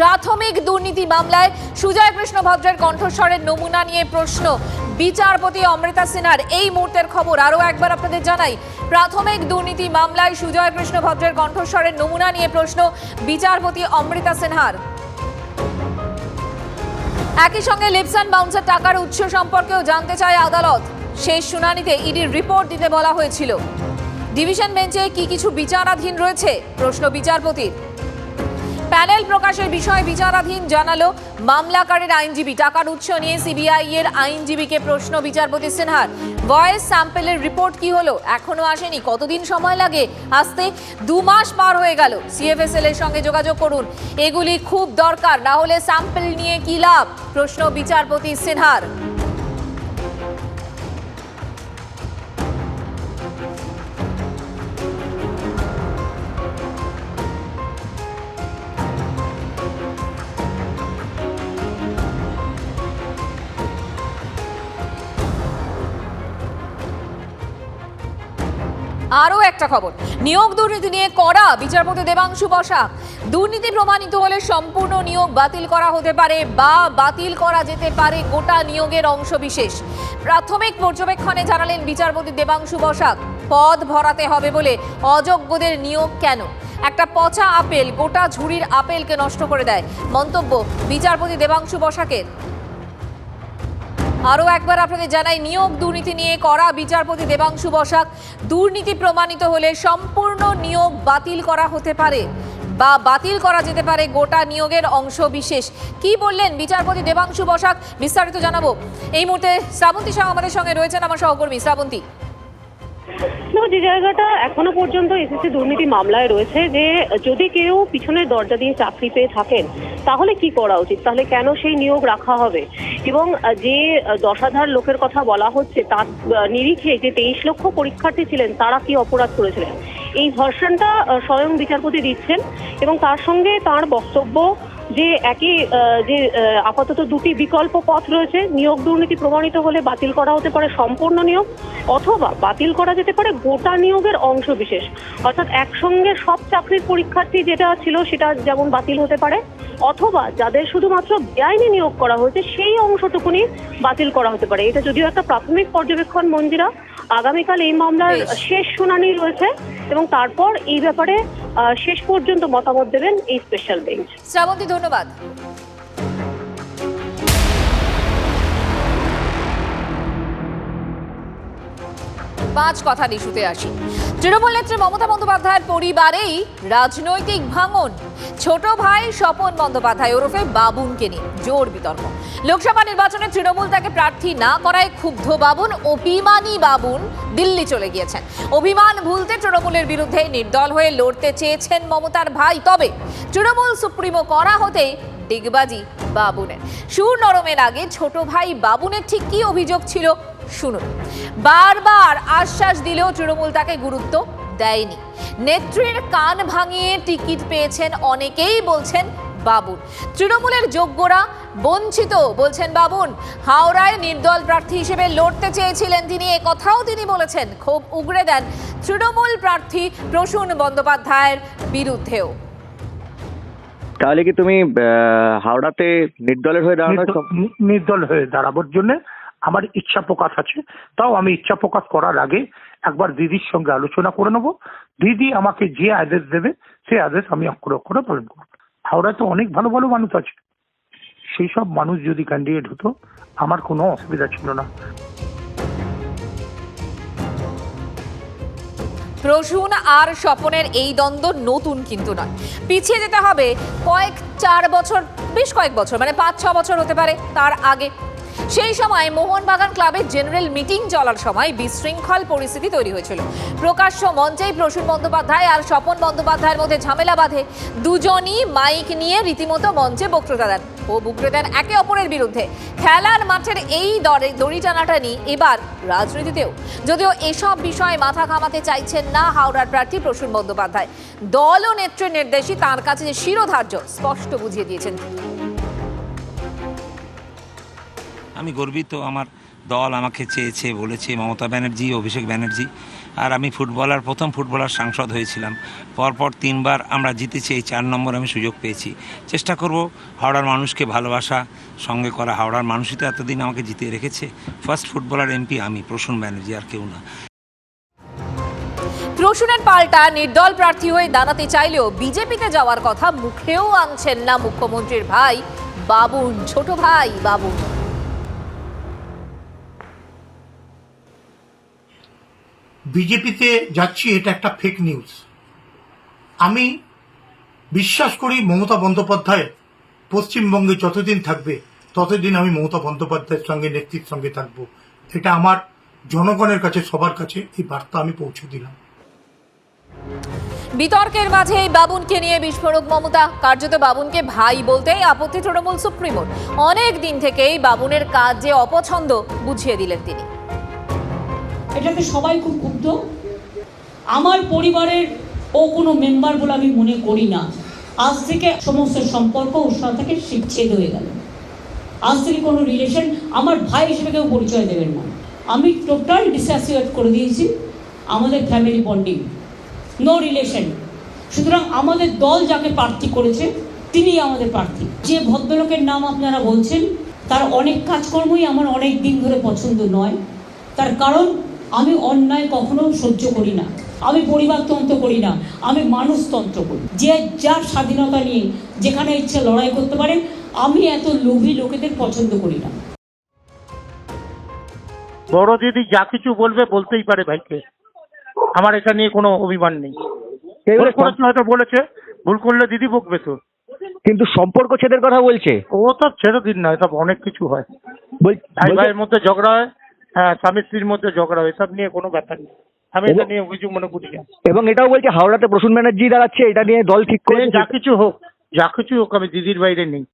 প্রাথমিক দুর্নীতি মামলায় সুজয় কৃষ্ণ ভদ্রের কণ্ঠস্বরের নমুনা নিয়ে প্রশ্ন। বিচারপতি অমৃতা সিনহার এই মুহূর্তের খবর আরও একবার আপনাদের জানাই। প্রাথমিক দুর্নীতি মামলায় সুজয় কৃষ্ণ ভদ্রের কণ্ঠস্বরের নমুনা নিয়ে প্রশ্ন বিচারপতি অমৃতা সিনহার। একই সঙ্গে লিপস অ্যান্ড বাউন্সের টাকার উৎস সম্পর্কেও জানতে চায় আদালত। শেষ শুনানিতে ইডির রিপোর্ট দিতে বলা হয়েছিল। ডিভিশন বেঞ্চে কি কিছু বিচারাধীন রয়েছে? প্রশ্ন বিচারপতির। প্যানেল প্রকাশের বিষয়ে বিচারাধীন জানালো মামলাকারীর আইনজীবী। টাকার উৎস নিয়ে সিবিআই এর আইনজীবীকে প্রশ্ন বিচারপতি সিনহার। ভয়েস স্যাম্পেলের রিপোর্ট কি হলো? এখনও আসেনি। কতদিন সময় লাগে? আসতে দু মাস পার হয়ে গেল। সিএফএসএল এর সঙ্গে যোগাযোগ করুন। এগুলি খুব দরকার। না হলে স্যাম্পেল নিয়ে কি লাভ? প্রশ্ন বিচারপতি সিনহার। আরও একটা খবর। নিয়োগ দুর্নীতি নিয়ে কড়া বিচারপতি দেবাংশু বসাক। দুর্নীতি প্রমাণিত হলে সম্পূর্ণ নিয়োগ বাতিল করা হতে পারে বা বাতিল করা যেতে পারে গোটা নিয়োগের অংশ বিশেষ। প্রাথমিক পর্যবেক্ষণে জানালেন বিচারপতি দেবাংশু বসাক, পদ ভরাতে হবে বলে অযোগ্যদের নিয়োগ কেন? একটা পচা আপেল গোটা ঝুড়ির আপেলকে নষ্ট করে দেয়। মন্তব্য বিচারপতি দেবাংশু বসাকের। আরও একবার আপনাদের জানাই, নিয়োগ দুর্নীতি নিয়ে করা বিচারপতি দেবাংশু বসাক। দুর্নীতি প্রমাণিত হলে সম্পূর্ণ নিয়োগ বাতিল করা হতে পারে বা বাতিল করা যেতে পারে গোটা নিয়োগের অংশ বিশেষ। কি বললেন বিচারপতি দেবাংশু বসাক? বিস্তারিত জানাব। এই মুহূর্তে শ্রাবন্তী শাহ আমাদের সঙ্গে রয়েছেন, আমার সহকর্মী। শ্রাবন্তী। যে জায়গাটা এখনও পর্যন্ত এসএসসি দুর্নীতি মামলায় রয়েছে যে যদি কেউ পিছনের দরজা দিয়ে চাকরি পেয়ে থাকেন তাহলে কি করা উচিত? তাহলে কেন সেই নিয়োগ রাখা হবে? এবং যে দশ হাজার লোকের কথা বলা হচ্ছে, তার নিরিখে যে তেইশ লক্ষ পরীক্ষার্থী ছিলেন, তারা কি অপরাধ করেছিলেন? এই ভার্সনটা স্বয়ং বিচারপতি দিচ্ছেন এবং তার সঙ্গে তার বক্তব্য যে একই যে আপাতত দুটি বিকল্প পথ রয়েছে, নিয়োগ দুর্নীতি প্রমাণিত হলে বাতিল করা হতে পারে সম্পূর্ণ নিয়োগ অথবা বাতিল করা যেতে পারে গোটা নিয়োগের অংশ বিশেষ। অর্থাৎ একসঙ্গে সব চাকরির পরীক্ষার্থী যেটা ছিল সেটা যেমন বাতিল হতে পারে, অথবা যাদের শুধুমাত্র বেআইনি নিয়োগ করা হয়েছে, সেই অংশটুকুনি বাতিল করা হতে পারে। এটা যদিও একটা প্রাথমিক পর্যবেক্ষণ মঞ্জিরা আগামীকাল এই মামলার শেষ শুনানি রয়েছে এবং তারপর এই ব্যাপারে শেষ পর্যন্ত মতামত দেবেন এই স্পেশাল বেঞ্চ শ্রাবন্তী ধন্যবাদ। পাঁচ কথার ইস্যুতে আসি। তৃণমূল নেত্রী মমতা বন্দ্যোপাধ্যায়ের পরিবারেই রাজনৈতিক ভাঙন। ছোট ভাই স্বপন বন্দ্যোপাধ্যায় ওরফে বাবুনকে নিয়ে জোর বিতর্ক। লোকসভা নির্বাচনে তৃণমূল তাকে প্রার্থী না করায় ক্ষুব্ধ বাবুন, অভিমানী বাবুন দিল্লি চলে গিয়েছেন। অভিমান ভুলতে তৃণমূলের বিরুদ্ধে নির্দল হয়ে লড়তে চেয়েছেন মমতার ভাই। তবে তৃণমূল সুপ্রিমো করা হতেই ডিগবাজি বাবুনের। সুর নরমের আগে ছোট ভাই বাবুনের ঠিক কি অভিযোগ ছিল শুনুন। বারবার আশ্বাস দিলেও তৃণমূল তাকে গুরুত্ব দেয়নি। নেত্রীর কান ভাঙিয়ে টিকিট পেয়েছেন অনেকেই বলছেন বাবুন। তৃণমূলের যোগ্যরা বঞ্চিত বলছেন বাবুন হাওড়ায় নির্দল প্রার্থী হিসেবে লড়তে চেয়েছিলেন তিনি এ কথাও তিনি বলেছেন। ক্ষোভ উগড়ে দেন তৃণমূল প্রার্থী প্রসূন বন্দ্যোপাধ্যায়ের বিরুদ্ধেও। তাহলে কি তুমি আহ, হাওড়াতে নির্দলের হয়ে দাঁড়ানোর নির্দল হয়ে দাঁড়াবার জন্য আমার ইচ্ছা প্রকাশ আছে, তাও আমি ইচ্ছা প্রকাশ করার আগে একবার দিদির সঙ্গে আলোচনা করে নেব। দিদি আমাকে যে আদেশ দেবে সেই আদেশ আমি অক্ষরে অক্ষরে পালন করব। হাওড়ায় তো অনেক ভালো ভালো মানুষ আছে। সেই সব মানুষ যদি ক্যান্ডিডেট হতো, আমার কোনো অসুবিধা ছিল না। প্রসূন আর স্বপনের এই দ্বন্দ্ব নতুন কিন্তু নয়। পিছিয়ে যেতে হবে কয়েক চার বছর, বেশ কয়েক বছর মানে পাঁচ ছ বছর হতে পারে, তার আগে। সেই সময় মোহনবাগান ক্লাবের জেনারেল মিটিং চলার সময় বিশৃঙ্খল পরিস্থিতি তৈরি হয়েছিল। প্রকাশ্য মঞ্চেই প্রসূন বন্দ্যোপাধ্যায় আর স্বপন বন্দ্যোপাধ্যায়ের মধ্যে ঝামেলা বাঁধে। দুজনই মাইক নিয়ে রীতিমতো মঞ্চে বক্তৃতা দেন ও বুকরে দেন একে অপরের বিরুদ্ধে। খেলার মাঠের এই দরে দড়ি টানাটানি এবার রাজনীতিতেও। যদিও এসব বিষয়ে মাথা ঘামাতে চাইছেন না হাওড়ার প্রার্থী প্রসূন বন্দ্যোপাধ্যায়। দল ও নেত্রের নির্দেশই তার কাছে যে শিরোধার্য, স্পষ্ট বুঝিয়ে দিয়েছেন। আমি গর্বিত, আমার দল আমাকে চেয়েছে, বলেছে, মমতা ব্যানার্জি, অভিষেক ব্যানার্জি। আর আমি ফুটবলার, প্রথম ফুটবলার সাংসদ হয়েছিলাম। পরপর তিনবার আমরা জিতেছি, এই চার নম্বর আমি সুযোগ পেয়েছি। চেষ্টা করব হাওড়ার মানুষকে ভালোবাসা, সঙ্গে করা হাওড়ার মানুষই তো এতদিন আমাকে জিতিয়ে রেখেছে। ফার্স্ট ফুটবলার এমপি আমি, প্রসূন ব্যানার্জি, আর কেউ না। প্রসূনের পাল্টা নির্দল প্রার্থী হয়ে দাঁড়াতে চাইলেও বিজেপিতে যাওয়ার কথা মুখেও আনছেন না মুখ্যমন্ত্রীর ভাই বাবুন ছোট ভাই বাবুন বিজেপিতে যাচ্ছি, এটা একটা ফেক নিউজ আমি বিশ্বাস করি মমতা বন্দ্যোপাধ্যায় পশ্চিমবঙ্গে যতদিন থাকবে, ততদিন আমি মমতা বন্দ্যোপাধ্যায়ের সঙ্গে, নেত্রীর সঙ্গে থাকব। এটা আমার জনগণের কাছে, সবার কাছে এই বার্তা আমি পৌঁছে দিলাম। বিতর্কের মাঝে এই বাবুনকে নিয়ে বিস্ফোরক মমতা। কার্যত বাবুনকে ভাই বলতেই আপত্তি তৃণমূল সুপ্রিমোর। অনেক দিন থেকেই বাবুনের কাজ যে অপছন্দ বুঝিয়ে দিলেন তিনি। এটাতে সবাই খুব ক্ষুব্ধ। আমার পরিবারের ও কোনো মেম্বার বলে আমি মনে করি না। আজ থেকে সমস্ত সম্পর্ক ওর সাথে থেকে শিবছেদ হয়ে গেল। আজ থেকে কোনো রিলেশন আমার ভাই হিসেবে কেউ পরিচয় দেবেন না। আমি টোটাল ডিসঅ্যাসিয়েট করে দিয়েছি আমাদের ফ্যামিলি বন্ডিং নো রিলেশন সুতরাং আমাদের দল যাকে প্রার্থী করেছে তিনি আমাদের প্রার্থী। যে ভদ্রলোকের নাম আপনারা বলছেন, তার অনেক কাজকর্মই আমার অনেক দিন ধরে পছন্দ নয়। তার কারণ আমি অন্যায় কখনো সহ্য করি না। আমি পরিবারতন্ত্র করি না। আমি মানুষতন্ত্র করি। যে যার স্বাধীনতা নিয়ে যেখানে ইচ্ছে লড়াই করতে পারে আমি এত লোভী লোকেদের পছন্দ করি না। বড় দিদি যা কিছু বলবে বলতেই পারে ভাইকে। আমার এটা নিয়ে কোনো অভিমান নেই। হয়তো বলেছে। ভুল করলে দিদি বকবে তো। কিন্তু সম্পর্ক ছেদের কথা বলছে। ও তো ছেড়ে দিন না এসব অনেক কিছু হয়। ভাই ভাইয়ের মধ্যে ঝগড়া হয়। হ্যাঁ স্বামী স্ত্রীর মধ্যে ঝগড়া হয় এসব নিয়ে কোনো ব্যাপার নেই। আমি এটা নিয়ে অভিযোগ মনে করি না। এবং এটাও বলছে হাওড়াতে প্রসূন ব্যানার্জি দাঁড়াচ্ছে এটা নিয়ে দল ঠিক করে যা কিছু হোক যা কিছু হোক আমি দিদির বাইরে নেই।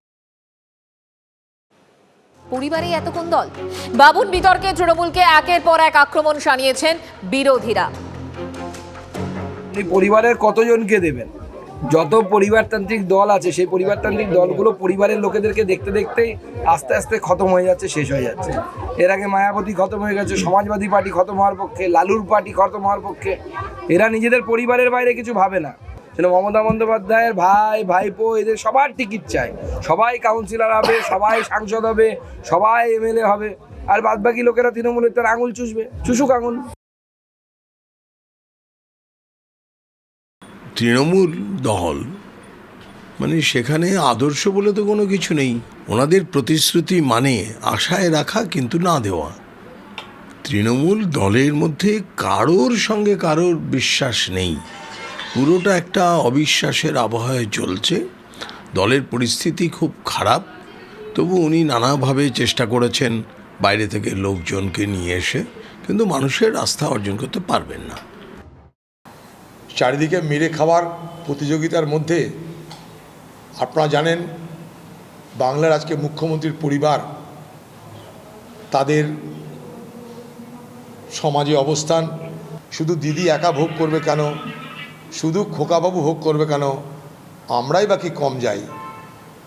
পরিবারে এত কোন দল। বাবুন বিতর্কে তৃণমূলকে একের পর এক আক্রমণ শানিয়েছেন বিরোধীরা। পরিবারের কতজনকে দেবেন? যত পরিবারতান্ত্রিক দল আছে, সেই পরিবারতান্ত্রিক দলগুলো পরিবারের লোকেদেরকে দেখতে দেখতেই আস্তে আস্তে খতম হয়ে যাচ্ছে, শেষ হয়ে যাচ্ছে। এর আগে মায়াবতী খতম হয়ে গেছে, সমাজবাদী পার্টি খতম হওয়ার পক্ষে, লালুর পার্টি খতম হওয়ার পক্ষে, এরা নিজেদের পরিবারের বাইরে কিছু ভাবে না। যেন মমতা বন্দ্যোপাধ্যায়ের ভাই, ভাইপো, এদের সবার টিকিট চায় সবাই কাউন্সিলর হবে, সবাই সাংসদ হবে, সবাই এমএলএ হবে, আর বাদবাকি লোকেরা তৃণমূলের তার আঙুল চুষবে, চুষুক আঙুল। তৃণমূল দল? মানে সেখানে আদর্শ বলে তো কোনো কিছু নেই। ওনাদের প্রতিশ্রুতি মানে আশায় রাখা কিন্তু না দেওয়া। তৃণমূল দলের মধ্যে কারোর সঙ্গে কারোর বিশ্বাস নেই। পুরোটা একটা অবিশ্বাসের আবহাওয়ায় চলছে। দলের পরিস্থিতি খুব খারাপ। তবু উনি নানাভাবে চেষ্টা করেছেন বাইরে থেকে লোকজনকে নিয়ে এসে। কিন্তু মানুষের আস্থা অর্জন করতে পারবেন না। চারিদিকে মেরে খাওয়ার প্রতিযোগিতার মধ্যে আপনারা জানেন বাংলার আজকে মুখ্যমন্ত্রীর পরিবার, তাদের সমাজে অবস্থান, শুধু দিদি একা ভোগ করবে কেন? শুধু খোকাবাবু ভোগ করবে কেন? আমরাই বাকি কম যাই?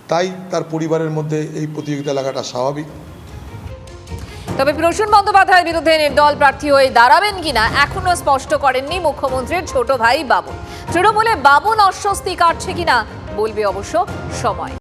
তাই তার পরিবারের মধ্যে এই প্রতিযোগিতা লাগাটা স্বাভাবিক। তবে প্রসূন বন্দ্যোপাধ্যায়ের বিরুদ্ধে নির্দল প্রার্থী হয়ে দাঁড়াবেন কিনা এখনও স্পষ্ট করেননি মুখ্যমন্ত্রীর ছোট ভাই বাবুন তৃণমূলে বাবুন অস্বস্তি কাটছে কিনা বলবে অবশ্য সময়।